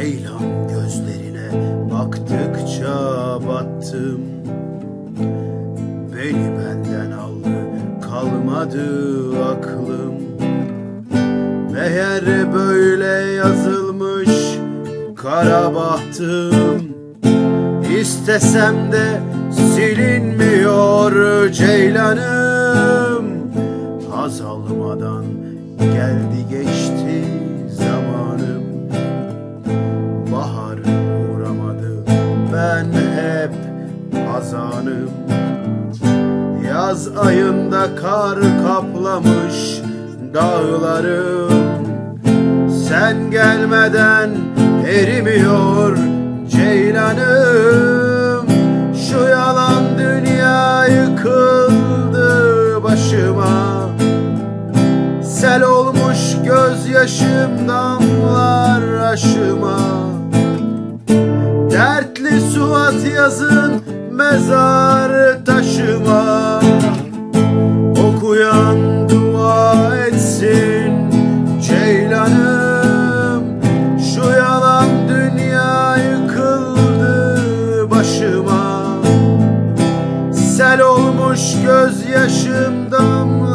Ceylan gözlerine baktıkça battım. Beni benden aldı kalmadı aklım. Meğer böyle yazılmış kara bahtım. İstesem de silinmiyor ceylanım. Haz almadan geldi hazanım Yaz ayında kar kaplamış dağlarım Sen gelmeden erimiyor ceylanım Şu yalan dünya yıkıldı başıma. Sel olmuş gözyaşım damlar aşıma. Dertli suat yazın mezar taşıma. Okuyan dua etsin ceylanım. Şu yalan dünya yıkıldı başıma. Sel olmuş gözyaşım damlar